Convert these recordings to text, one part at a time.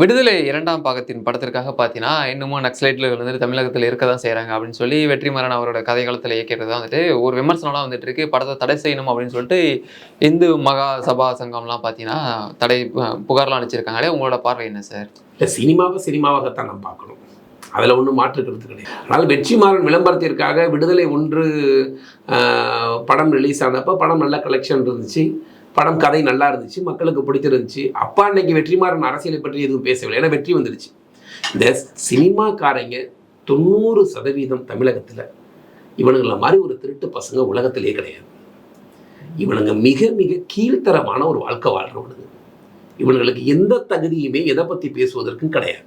விடுதலை இரண்டாம் பாகத்தின் படத்திற்காக பார்த்தீங்கன்னா இன்னமும் நக்ஸலைட்டில் வந்துட்டு தமிழகத்தில் இருக்க தான் செய்கிறாங்க அப்படின்னு சொல்லி வெற்றிமாறன் அவரோட கதை காலத்தில் இயக்கிறது தான் வந்துட்டு ஒரு விமர்சனம்லாம் வந்துட்டு இருக்கு. படத்தை தடை செய்யணும் அப்படின்னு சொல்லிட்டு இந்து மகா சபா சங்கம்லாம் பார்த்தீங்கன்னா தடை புகார்லாம் அனுப்பிச்சிருக்காங்களே உங்களோட பார்வை என்ன சார் இல்லை சினிமாவை சினிமாவாகத்தான் நம்ம பார்க்கணும். அதில் ஒன்றும் மாற்று கருத்து கிடையாது. அதனால் வெற்றிமாறன் விளம்பரத்திற்காக விடுதலை ஒன்று ஆஹ், படம் ரிலீஸ் ஆனப்போ படம் நல்ல கலெக்ஷன் இருந்துச்சு. படம் கதை நல்லா இருந்துச்சு மக்களுக்கு பிடிச்சிருந்துச்சு. அப்பா அன்னைக்கு வெற்றிமாறன் அரசியலை பற்றி எதுவும் பேசவில்லை. ஏன்னா வெற்றி வந்துருச்சு இந்த சினிமாக்காரங்க தொண்ணூறு சதவீதம் தமிழகத்தில் இவனுங்களை மாதிரி ஒரு திருட்டு பசங்க உலகத்திலே கிடையாது. இவனுங்க மிக மிக கீழ்த்தரமான ஒரு வாழ்க்கை வாழ்றவனுங்க. இவனுங்களுக்கு எந்த தகுதியுமே எதை பற்றி பேசுவதற்கும் கிடையாது.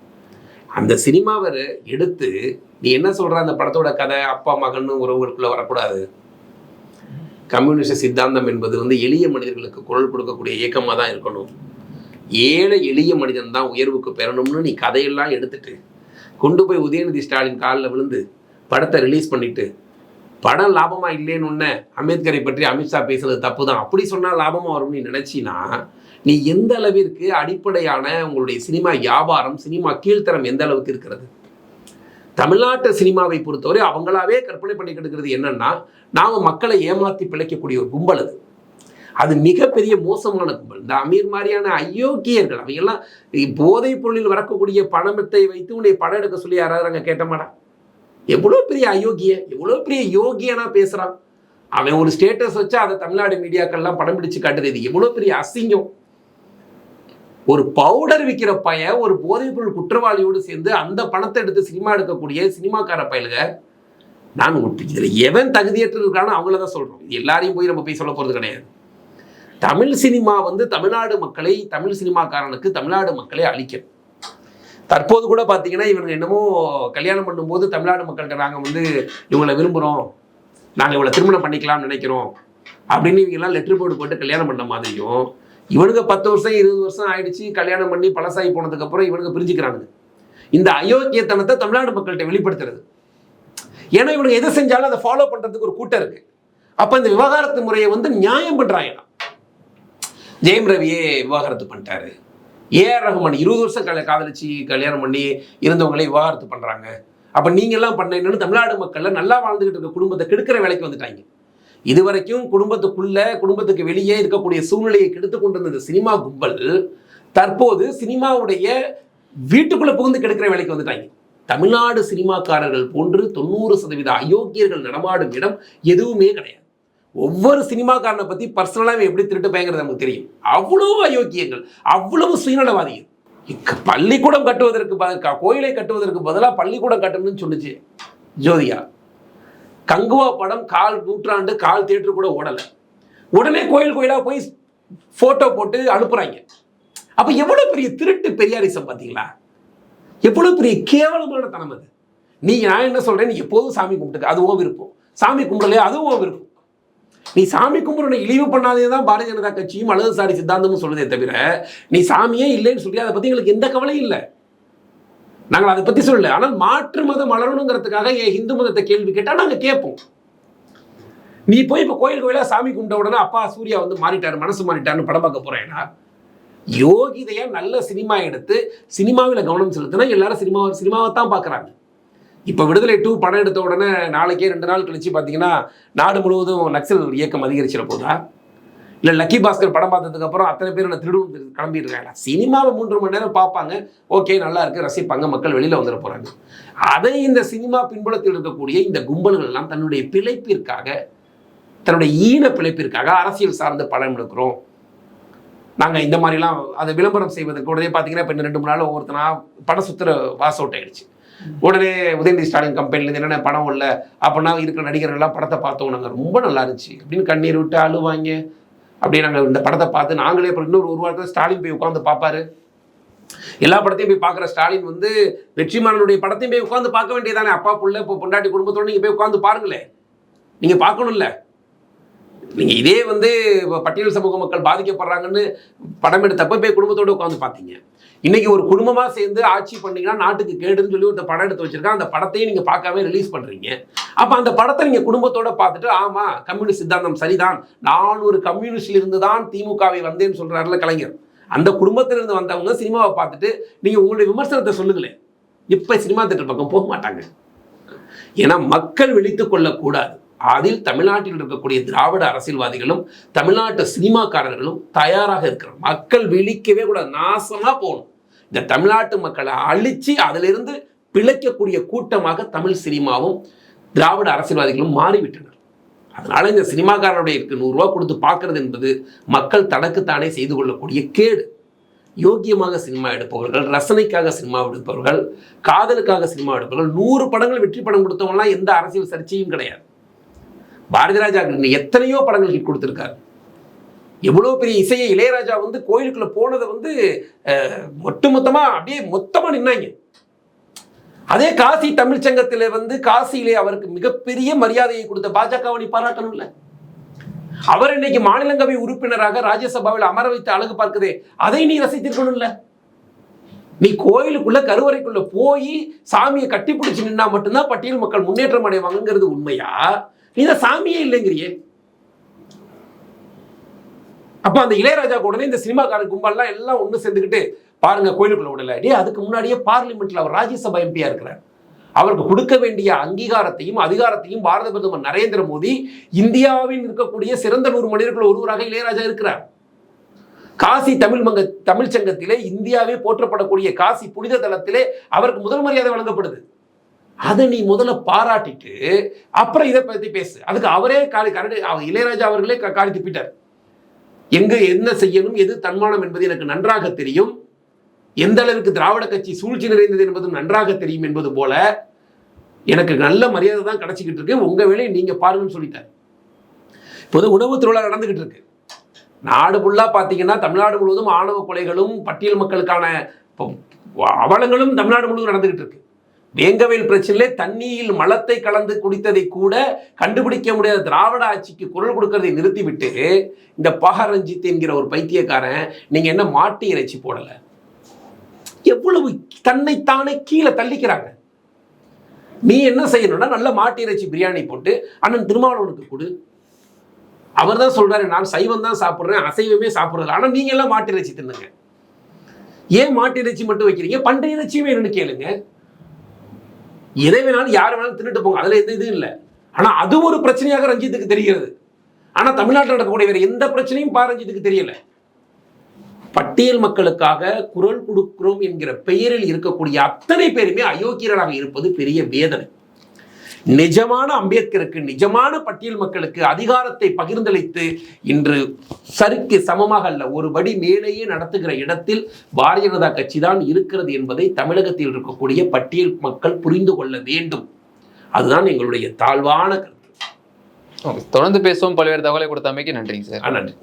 அந்த சினிமாவை எடுத்து நீ என்ன சொல்ற? அந்த படத்தோட கதை அப்பா மகன் உறவுகளுக்குள்ளே வரக்கூடாது. கம்யூனிஸ்ட் சித்தாந்தம் என்பது வந்து எளிய மனிதர்களுக்கு குரல் கொடுக்கக்கூடிய இயக்கமாக தான் இருக்கணும். ஏழை எளிய மனிதன் தான் உயர்வுக்கு பெறணும்னு நீ கதையெல்லாம் எடுத்துட்டு கொண்டு போய் உதயநிதி ஸ்டாலின் காலில் விழுந்து படத்தை ரிலீஸ் பண்ணிட்டு படம் லாபமாக இல்லைன்னு ஒன்று அம்பேத்கரை பற்றி அமித்ஷா பேசுறது தப்பு தான் அப்படி சொன்னால் லாபமாக வரும்னு நீ நீ எந்த அளவிற்கு அடிப்படையான உங்களுடைய சினிமா வியாபாரம் சினிமா கீழ்த்தரம் எந்த அளவுக்கு இருக்கிறது? தமிழ்நாட்டு சினிமாவை பொறுத்தவரை அவங்களாவே கற்பனை பண்ணிக்கிட்டு இருக்கிறது என்னன்னா நாம் மக்களை ஏமாத்தி பிழைக்கக்கூடிய ஒரு கும்பல் அது. அது மிகப்பெரிய மோசமான கும்பல். இந்த அமீர் மாதிரியான அயோக்கியர்கள் அவையெல்லாம் போதைப் பொருளில் வரக்கூடிய பணத்தை வைத்து உன்னை படம் எடுக்க சொல்லி யாராவது அங்கே கேட்டமாடா? எவ்வளோ பெரிய அயோக்கிய எவ்வளோ பெரிய யோகியனா பேசுகிறான் அவன் ஒரு ஸ்டேட்டஸ் வச்சு அதை தமிழ்நாடு மீடியாக்கள்லாம் படம் பிடிச்சு காட்டுறது இது எவ்வளோ பெரிய அசிங்கம். ஒரு பவுடர் விற்கிற பையன் ஒரு போதைப்பொருள் குற்றவாளியோடு சேர்ந்து அந்த பணத்தை எடுத்து சினிமா எடுக்கக்கூடிய சினிமாக்கார பயலுக நான் இதில் எவன் தகுதியற்று இருக்கானோ அவங்கள தான் சொல்கிறோம் இது எல்லாரையும் போய் நம்ம போய் சொல்ல போகிறது கிடையாது. தமிழ் சினிமா வந்து தமிழ்நாடு மக்களை தமிழ் சினிமாக்காரனுக்கு தமிழ்நாடு மக்களை அழிக்கும். தற்போது கூட பார்த்தீங்கன்னா இவங்க என்னமோ கல்யாணம் பண்ணும்போது தமிழ்நாடு மக்கள்கிட்ட நாங்கள் வந்து இவங்களை விரும்புகிறோம் நாங்கள் இவளை திருமணம் பண்ணிக்கலாம்னு நினைக்கிறோம் அப்படின்னு இவங்கெல்லாம் லெட்டர் போர்டு போட்டு கல்யாணம் பண்ண மாதிரியும் இவனுங்க பத்து வருஷம் இருபது வருஷம் ஆயிடுச்சு கல்யாணம் பண்ணி பழசாகி போனதுக்கப்புறம் இவனுங்க பிரிஞ்சுக்கிறானுங்க. இந்த அயோக்கியத்தனத்தை தமிழ்நாடு மக்கள்கிட்ட வெளிப்படுத்துறது. ஏன்னா இவனுங்க எதை செஞ்சாலும் அதை ஃபாலோ பண்ணுறதுக்கு ஒரு கூட்டம் இருக்கு. அப்போ இந்த விவகாரத்து முறையை வந்து நியாயம் பண்ணுறாங்க ஜெயம் ரவியே விவாகரத்து பண்ணிட்டாரு. ஏஆர் ரஹ்மான் இருபது வருஷம் கல காதலிச்சு கல்யாணம் பண்ணி இருந்தவங்களே விவாகரத்து பண்ணுறாங்க அப்போ நீங்கள்லாம் பண்ணீங்கன்னு தமிழ்நாடு மக்களில் நல்லா வாழ்ந்துகிட்டு இருக்க குடும்பத்தை கெடுக்கிற வேலைக்கு வந்துட்டாங்க. இது வரைக்கும் குடும்பத்துக்குள்ள குடும்பத்துக்கு வெளியே இருக்கக்கூடிய சூழ்நிலையை கெடுத்து கொண்டிருந்த சினிமா கும்பல் தற்போது சினிமாவுடைய வீட்டுக்குள்ள புகுந்து கெடுக்கிற வேலைக்கு வந்துட்டாங்க. தமிழ்நாடு சினிமாக்காரர்கள் போன்று தொண்ணூறு சதவீத அயோக்கியர்கள் நடமாடும் இடம் எதுவுமே கிடையாது. ஒவ்வொரு சினிமாக்காரனை பத்தி பர்சனலாக எப்படி திருட்டு பயங்கிறது நமக்கு தெரியும். அவ்வளவு அயோக்கியங்கள் அவ்வளவு சுயநலவாதிகள். பள்ளிக்கூடம் கட்டுவதற்கு கோயிலை கட்டுவதற்கு பதிலாக பள்ளிக்கூடம் கட்டணும்னு சொல்லுச்சு ஜோதியா கங்குவா படம் கால் நூற்றாண்டு கால் தேட்டர் கூட ஓடலை. உடனே கோயில் கோயிலாக போய் ஃபோட்டோ போட்டு அனுப்புகிறாங்க அப்போ எவ்வளோ பெரிய திருட்டு பெரியாரிசம் பார்த்தீங்களா? எவ்வளோ பெரிய கேவலமான தனம் அது. நீ நான் என்ன சொல்கிறேன் நீ எப்போதும் சாமி கும்பிட்டுக்க. அதுவும் விருப்பம். சாமி கும்பிடலையா அதுவும் விருப்பம். நீ சாமி கும்பிட்றனை இழிவு பண்ணாதே தான் பாரதிய ஜனதா கட்சியும் அழகுசாரி சித்தாந்தமும் சொல்லுதே தவிர நீ சாமியே இல்லைன்னு சொல்லி அதை பற்றி எங்களுக்கு எந்த கவலையும் இல்லை. நாங்கள் அதை பற்றி சொல்லலை. ஆனால் மாற்று மதம் வளரணுங்கிறதுக்காக ஏன் இந்து மதத்தை கேள்வி கேட்டால் நாங்கள் கேட்போம். நீ போய் இப்போ கோயில் கோயிலாக சாமி கும்பிட்ட உடனே அப்பா சூர்யா வந்து மாறிட்டாரு மனசு மாறிட்டார்னு படம் பார்க்க போகிறேன்னா யோகிதையா நல்ல சினிமா எடுத்து சினிமாவில் கவனம் செலுத்தினா எல்லாரும் சினிமா சினிமாவை தான் பார்க்குறாங்க. இப்போ விடுதலை டூ படம் எடுத்த உடனே நாளைக்கே ரெண்டு நாள் கழிச்சு பார்த்தீங்கன்னா நாடு முழுவதும் நக்சல் இயக்கம் அதிகரிச்சிட போதா? இல்லை லக்கி பாஸ்கர் படம் பார்த்ததுக்கு அப்புறம் அத்தனை பேர் நான் திருடும் கிளம்பிடுறாங்க. சினிமாவை மூன்று மணி நேரம் பார்ப்பாங்க. ஓகே நல்லா இருக்கு ரசிப்பாங்க மக்கள் வெளியில் வந்துட போகிறாங்க அதை இந்த சினிமா பின்புலத்தில் இருக்கக்கூடிய இந்த கும்பல்கள் எல்லாம் தன்னுடைய பிழைப்பிற்காக தன்னுடைய ஈன பிழைப்பிற்காக அரசியல் சார்ந்து படம் எடுக்கிறோம். நாங்கள் இந்த மாதிரிலாம் அதை விளம்பரம் செய்வதற்கு உடனே பார்த்தீங்கன்னா இப்போ ரெண்டு மூணு நாள் ஒவ்வொருத்தனா படம் சுத்துற வாஸ் அவுட் ஆயிடுச்சு. உடனே உதயநிதி ஸ்டாலின் கம்பெனிலேருந்து என்னென்ன படம் இல்லை அப்படின்னா இருக்கிற நடிகர்கள்லாம் படத்தை பார்த்தோம். நாங்கள் ரொம்ப நல்லா இருந்துச்சு. அப்படின்னு கண்ணீர் விட்டு அழுவாங்க. அப்படியே நாங்கள் இந்த படத்தை பார்த்து நாங்களே அப்புறம் இன்னொரு ஒரு வாரத்தில் ஸ்டாலின் போய் உட்காந்து பார்ப்பாரு. எல்லா படத்தையும் போய் பார்க்குற ஸ்டாலின் வந்து வெற்றிமாறனுடைய படத்தையும் போய் உட்காந்து பார்க்க வேண்டியதானே அப்பா புள்ள இப்போ பொண்டாட்டி குடும்பத்தோடு நீங்கள் போய் உட்காந்து பாருங்களேன். நீங்கள் பார்க்கணும்ல. நீங்கள் இதே வந்து பட்டியல் சமூக மக்கள் பாதிக்கப்படுறாங்கன்னு படம் எடுத்தப்ப போய் குடும்பத்தோட உட்காந்து பார்த்தீங்க இன்னைக்கு ஒரு குடும்பமா சேர்ந்து ஆட்சி பண்ணீங்கன்னா நாட்டுக்கு கேடுன்னு சொல்லி ஒரு படம் எடுத்து வச்சிருக்கான். அந்த படத்தையும் நீங்க பார்க்காம ரிலீஸ் பண்றீங்க. அப்ப அந்த படத்தை நீங்க குடும்பத்தோட பார்த்துட்டு ஆமா கம்யூனிஸ்ட் சித்தாந்தம் சரிதான். நான் ஒரு கம்யூனிஸ்ட்ல இருந்து தான் திமுகவை வந்தேன்னு சொல்றாருல கலைஞர். அந்த குடும்பத்திலிருந்து வந்தவங்க சினிமாவை பார்த்துட்டு நீங்கள் உங்களுடைய விமர்சனத்தை சொல்லுங்களேன். இப்போ சினிமா தேட்டர் பக்கம் போக மாட்டாங்க. ஏன்னா மக்கள் விழித்து கொள்ளக்கூடாது. அதில் தமிழ்நாட்டில் இருக்கக்கூடிய திராவிட அரசியல்வாதிகளும் தமிழ்நாட்டு சினிமாக்காரர்களும் தயாராக இருக்கிறோம் மக்கள் விழிக்கவே கூடாது நாசமாக போகணும். இந்த தமிழ்நாட்டு மக்களை அழித்து அதிலிருந்து பிழைக்கக்கூடிய கூட்டமாக தமிழ் சினிமாவும் திராவிட அரசியல்வாதிகளும் மாறிவிட்டனர். அதனால் இந்த சினிமாக்காரருடைய இருக்கு நூறுரூவா கொடுத்து பார்க்கறது என்பது மக்கள் தனக்குத்தானே செய்து கொள்ளக்கூடிய கேடு. யோக்கியமாக சினிமா எடுப்பவர்கள் ரசனைக்காக சினிமா எடுப்பவர்கள் காதலுக்காக சினிமா எடுப்பவர்கள் நூறு படங்கள் வெற்றி படம் கொடுத்தவங்களாம் எந்த அரசியல் சர்ச்சையும் கிடையாது. பாரதி ராஜா எத்தனையோ படங்கள் ஹிட் கொடுத்துருக்காரு. எவ்வளோ பெரிய இசையை இளையராஜா வந்து கோயிலுக்குள்ள போனதை வந்து ஒட்டுமொத்தமாக அப்படியே மொத்தமாக நின்னாங்க. அதே காசி தமிழ் சங்கத்தில் வந்து காசியிலே அவருக்கு மிகப்பெரிய மரியாதையை கொடுத்த பாஜகவை நீ பாராட்டணும்ல அவர் இன்னைக்கு மாநிலங்களவை உறுப்பினராக ராஜ்யசபாவில் அமர வைத்து அழகு பார்க்குதே அதை நீ ரசித்திருக்கணும்ல நீ கோயிலுக்குள்ள கருவறைக்குள்ள போய் சாமியை கட்டி பிடிச்சி நின்னா மட்டும்தான் பட்டியல் மக்கள் முன்னேற்றம் அடைவாங்கிறது உண்மையா? நீ தான் சாமியே இல்லைங்கிறியே. அப்ப அந்த இளையராஜா உடனே இந்த சினிமாக்காரன் கும்பல்லாம் எல்லாம் ஒண்ணு சேர்ந்துக்கிட்டு பாருங்க கோயிலுக்குள்ள விடல. டே அதுக்கு முன்னாடியே பார்லிமெண்ட்ல அவர் ராஜ்யசபா எம்பியா இருக்கிறார். அவருக்கு கொடுக்க வேண்டிய அங்கீகாரத்தையும் அதிகாரத்தையும் பாரத பிரதமர் நரேந்திர மோடி இந்தியாவில் இருக்கக்கூடிய சிறந்த நூறு மனிதர்கள் ஒருவராக இளையராஜா இருக்கிறார். காசி தமிழ் மங்க தமிழ்ச்சங்கத்திலே இந்தியாவே போற்றப்படக்கூடிய காசி புனித தளத்திலே அவருக்கு முதல் மரியாதை வழங்கப்படுது. அதை நீ முதல்ல பாராட்டிட்டு அப்புறம் இதை பற்றி பேசு. அதுக்கு அவரே காலி கரடு அவர் இளையராஜா அவர்களே காலி திப்பிட்டார் எங்க என்ன செய்யணும் எது தன்மானம் என்பது எனக்கு நன்றாக தெரியும். எந்த அளவிற்கு திராவிட கட்சி சூழ்ச்சி நிறைந்தது என்பதும் நன்றாக தெரியும் என்பது போல எனக்கு நல்ல மரியாதை தான் கிடைச்சிக்கிட்டு இருக்கு. உங்க வேலையை நீங்க பாருங்கன்னு சொல்லிட்டார். இப்போது உணவு திருவிழா நடந்துகிட்டு இருக்கு. நாடு ஃபுல்லாக பார்த்தீங்கன்னா தமிழ்நாடு முழுவதும் ஆணவ கொலைகளும் பட்டியல் மக்களுக்கான அவலங்களும் தமிழ்நாடு முழுவதும் நடந்துகிட்டு இருக்கு. வேங்கவேல் பிரச்சனையிலே தண்ணியில் மலத்தை கலந்து குடித்ததை கூட கண்டுபிடிக்க முடியாத திராவிட ஆட்சிக்கு குரல் கொடுக்கறதை நிறுத்திவிட்டு இந்த பஹரஞ்சித் என்கிற ஒரு பைத்தியக்காரன் நீங்க என்ன மாட்டு இறைச்சி போடல? எவ்வளவு தன்னைத்தானே கீழே தள்ளிக்கிறாங்க. நீ என்ன செய்யணும்னா நல்ல மாட்டு இறைச்சி பிரியாணி போட்டு அண்ணன் திருமாவளவனுக்கு கொடு. அவர் தான் சொல்றாரு நான் சைவம் தான் சாப்பிட்றேன் அசைவமே சாப்பிட்றது ஆனால் நீங்க எல்லாம் மாட்டு இறைச்சி தின்னுங்க. ஏன் மாட்டு இறைச்சி மட்டும் வைக்கிறீங்க? பன்றி இறைச்சியுமே என்னன்னு கேளுங்க. எதை வேணாலும் யார் வேணாலும் தின்னுட்டு போங்க. அதுல எந்த இதுவும் இல்லை. ஆனா அது ஒரு பிரச்சனையாக ரஞ்சித்துக்கு தெரிகிறது. ஆனா தமிழ்நாட்டில் நடக்கக்கூடிய வேற எந்த பிரச்சனையும் பா ரஞ்சித்துக்கு தெரியல. பட்டியல் மக்களுக்காக குரல் கொடுக்கிறோம் என்கிற பெயரில் இருக்கக்கூடிய அத்தனை பேருமே அயோக்கியர்களாக இருப்பது பெரிய வேதனை. நிஜமான அம்பேத்கருக்கு நிஜமான பட்டியல் மக்களுக்கு அதிகாரத்தை பகிர்ந்தளித்து இன்று சரிக்கு சமமாக அல்ல ஒரு படி மேலேயே நடத்துகிற இடத்தில் பாரதிய ஜனதா கட்சி தான் இருக்கிறது என்பதை தமிழகத்தில் இருக்கக்கூடிய பட்டியல் மக்கள் புரிந்து கொள்ள வேண்டும். அதுதான் எங்களுடைய தாழ்வான கருத்து. தொடர்ந்து பேசுவோம். பல்வேறு தகவலை கொடுத்தமைக்கு நன்றிங்க சார். நன்றி.